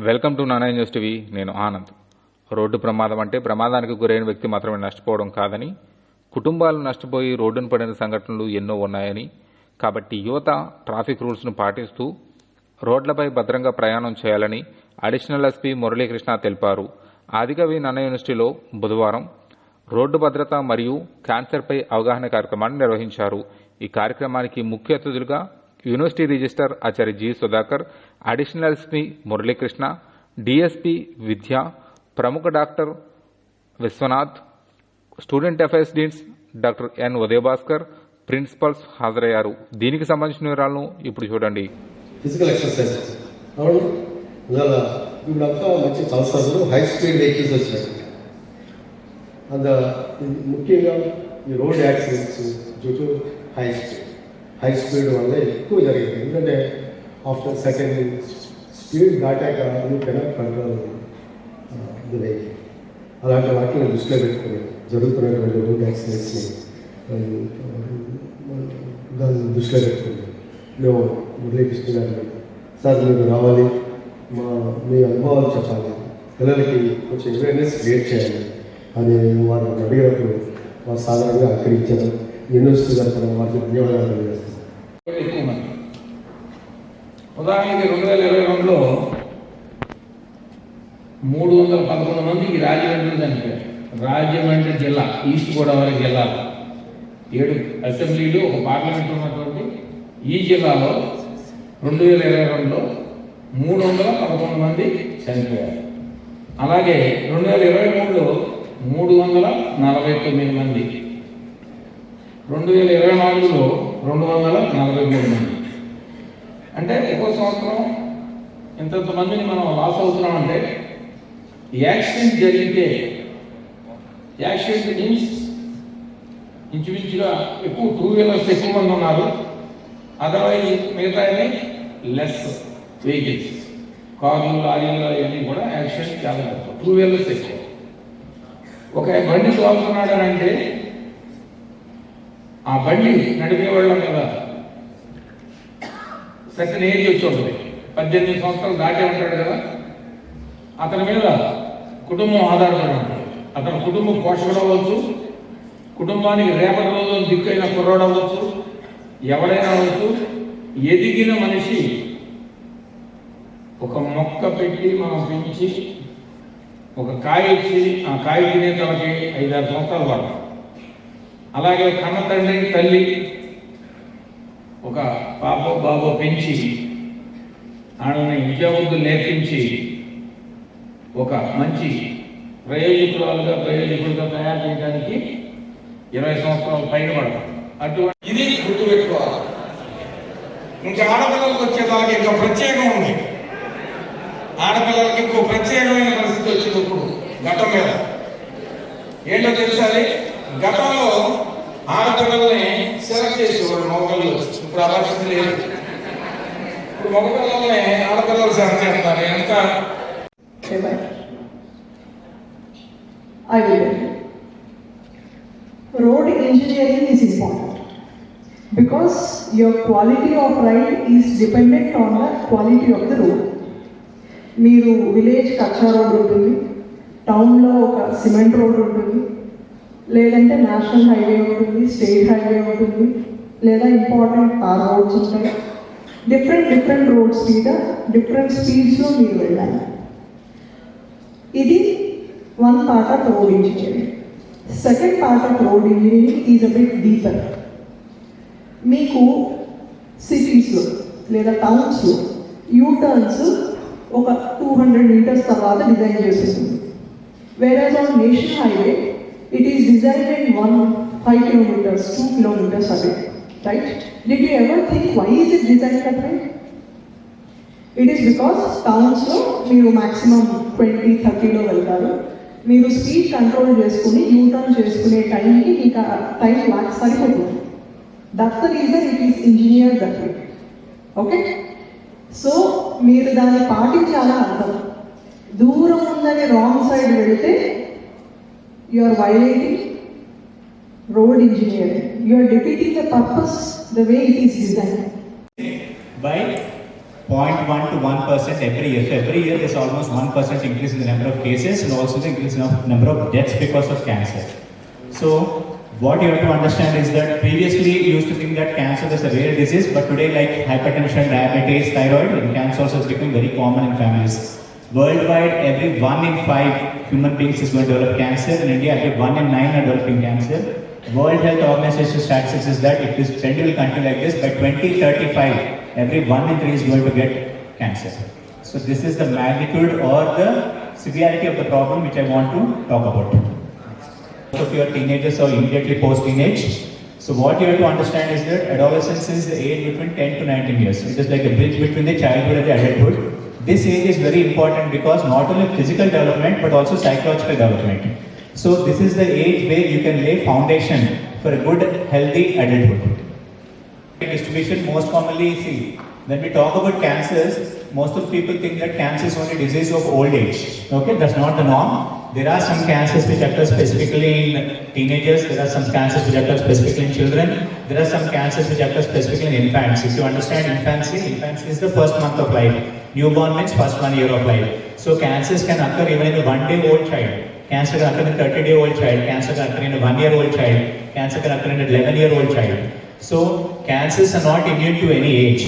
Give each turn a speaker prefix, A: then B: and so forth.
A: Welcome to Nana news TV. నేను Anand. Road ప్రమాదం అంటే ప్రమాదానికి గురైన వ్యక్తి మాత్రమే నష్టపోవడం కాదని కుటుంబాలు నష్టపోయి రోడ్డున పడిన సంఘటనలు ఎన్నో ఉన్నాయని కాబట్టి యువత ట్రాఫిక్ రూల్స్ను పాటిస్తూ రోడ్లపై భద్రంగా ప్రయాణం చేయాలని అడిషనల్ ఎస్పీ మురళీకృష్ణ తెలిపారు. ఆదికవి నానా యూనివర్సిటీలో బుధవారం రోడ్డు భద్రత మరియు క్యాన్సర్పై అవగాహన కార్యక్రమాన్ని నిర్వహించారు. ఈ కార్యక్రమానికి ముఖ్య అతిథులుగా university register Acharya G Sudhakar additional SP Muralikrishna DSP విద్య ప్రముఖ doctor Vishwanath student affairs deans doctor N Udayabhaskar principals హాజరయ్యారు. దీనికి సంబంధించిన వివరాలను ఇప్పుడు చూడండి.
B: ఫిజికల్ ఎక్సర్సైజ్ అవును. ఇవాళ ఇప్పుడంతా మంచి చదువుతారు హై స్పీడ్ వెహికల్స్ వచ్చినాయి అంత ముఖ్యంగా ఈ road accidents due high speed high speed వల్ల ఎక్కువ జరిగింది. ఎందుకంటే ఆఫ్టర్ సెకండ్ స్పీడ్ దాటాక you cannot control the vehicle అలాంటి వాటిని దృష్టిలో పెట్టుకుని జరుగుతున్నటువంటి రోడ్ యాక్సిడెంట్స్ని దాన్ని దృష్టిలో పెట్టుకుని మేము మురళీకృష్ణ గారిని సార్ మీరు రావాలి. మా మీ అనుభవాలు చెప్పాలి. పిల్లలకి కొంచెం అవేర్నెస్ క్రియేట్ చేయాలి అని వారు అడిగినప్పుడు వారు సాధారణంగా ఆకరించారు యూనివర్సిటీ తరఫున వారికి ధన్యవాదాలు
C: ఉదాహరణకి రెండు వేల ఇరవై రెండులో మూడు వందల పదకొండు మందికి రాజమండ్రి చనిపోయారు రాజమండ్రి జిల్లా ఈస్ట్ గోదావరి జిల్లా ఏడు అసెంబ్లీలు ఒక పార్లమెంట్ ఉన్నటువంటి ఈ జిల్లాలో రెండు వేల ఇరవై రెండులో మూడు వందల పదకొండు మంది చనిపోయారు. అలాగే రెండు వేల ఇరవై మూడులో మూడు వందల నలభై తొమ్మిది మంది రెండు వేల ఇరవై నాలుగులో రెండు వందల నలభై మూడు మంది. అంటే ఎక్కువ సంవత్సరం ఇంతంత మందిని మనం లాస్ అవుతున్నామంటే యాక్సిడెంట్ జరిగితే యాక్సిడెంట్ మీన్స్ ఇంచుమించుగా ఎక్కువ టూ వీలర్స్ ఎక్కువ మంది ఉన్నారు. అదర్వైజ్ మిగతా లెస్ వెహికల్స్ కార్లు లారీలు అవన్నీ కూడా యాక్సిడెంట్ చాలా టూ వీలర్స్ ఎక్కువ. ఒక బండి తోలుతున్నాడు అంటే ఆ బండి నడిపేవాళ్ళం కదా. సెషన్ ఏజ్ వచ్చి ఉంటుంది పద్దెనిమిది సంవత్సరాలు దాటే ఉంటాడు కదా. అతని మీద కుటుంబం ఆధారపడి ఉంటుంది. అతని కుటుంబం పోషకుడు అవ్వచ్చు. కుటుంబానికి రేపటి రోజు దిక్కైన కుర్రాడు అవ్వచ్చు. ఎవరైనా అవ్వచ్చు. ఎదిగిన మనిషి ఒక మొక్క పెట్టి మనం పెంచి ఒక కాయ ఇచ్చి ఆ కాయ తినే తనకి ఐదారు సంవత్సరాలు పడతాం అలాగే కన్న తండ్రి తల్లి ఒక పాప బాబో పెంచి ఆడని విద్యాబుద్ధులు నేర్పించి ఒక మంచి ప్రయోజకురాలుగా ప్రయోజకులుగా తయారు చేయడానికి ఇరవై సంవత్సరాలు పైన పడతాం అటువంటి ఇది గుర్తుపెట్టుకోవాలి. ఇంకా ఆడపిల్లలకు వచ్చేదానికి ఇంకా ప్రత్యేకం ఉంది. ఆడపిల్లలకి ఇంకో ప్రత్యేకమైన పరిస్థితి వచ్చినప్పుడు ఇప్పుడు గతం మీద. ఏంటో తెలుసాలి గతంలో ఆడపిల్లల్ని సెలెక్ట్ చేసేవాడు మొగలు ఇప్పుడు లేదు ఇప్పుడు మొగపిల్లల్ని సెలెక్ట్ చేస్తారు. ఎంత?
D: Road engineering is important because your quality of ride is dependent on the quality of the road మీరు విలేజ్ కక్షా రోడ్ ఉంటుంది టౌన్లో ఒక సిమెంట్ రోడ్ ఉంటుంది లేదంటే నేషనల్ హైవే ఉంటుంది స్టేట్ హైవే ఉంటుంది లేదా ఇంపార్టెంట్ తార్ రోడ్స్ ఉంటాయి. డిఫరెంట్ డిఫరెంట్ రోడ్స్ మీద డిఫరెంట్ స్పీడ్స్లో మీరు వెళ్ళాలి. ఇది one part of road engineering. Second part of road engineering is a bit deeper. మీకు సిటీస్లో లేదా టౌన్స్లో యూ టర్న్స్ ఒక టూ హండ్రెడ్ మీటర్స్ తర్వాత డిజైన్ చేసేసింది వేరే on national highway it is design in one five kilometres two kilometres away right did you ever think why is it design that it is because టౌన్స్లో మీరు maximum twenty థర్టీలో వెళ్తారు. మీరు speed control చేసుకుని U turn చేసుకునే టైంకి మీకు time లాక్ సరిపోతుంది. That the reason it is engineer that okay so మీరు దాన్ని పాటించాలా అర్థం? దూరం ఉందని రాంగ్ సైడ్ వెళితే you are violating road engineering. You are defeating the purpose the way it is designed.
C: By
E: 0.1 to 1 percent every year. So every year there's almost 1 percent increase in the number of cases and also the increase in the number of deaths because of cancer. So what you have to understand is that previously you used to think that cancer is a rare disease, but today like hypertension, diabetes, thyroid, and cancer also is becoming very common in families. Worldwide, every one in five human beings is going to develop cancer. In India, every one in nine are developing cancer. World Health Organization statistics is that if this trend will continue like this, by 2035, every one in three is going to get cancer. So this is the magnitude or the severity of the problem which I want to talk about. Most of your teenagers or immediately post-teenage. So what you have to understand is that adolescence is the age between 10 to 19 years. It is like a bridge between the childhood and the adulthood. This age is very important because not only physical development but also psychological development. So this is the age where you can lay foundation for a good, healthy adulthood. Distribution most commonly see when we talk about cancers, most of people think that cancer is only disease of old age. Okay, that's not the norm. There are some cancers which occur specifically in teenagers. There are some cancers which occur specifically in children. There are some cancers which occur specifically in infants. If you understand infancy, infancy is the first month of life. Newborn means first one year of life. So cancers can occur even in a one day old child. Cancer can occur in a 30 day old child. Cancer can occur in a one year old child. Cancer can occur in an 11 year old child. So cancers are not immune to any age.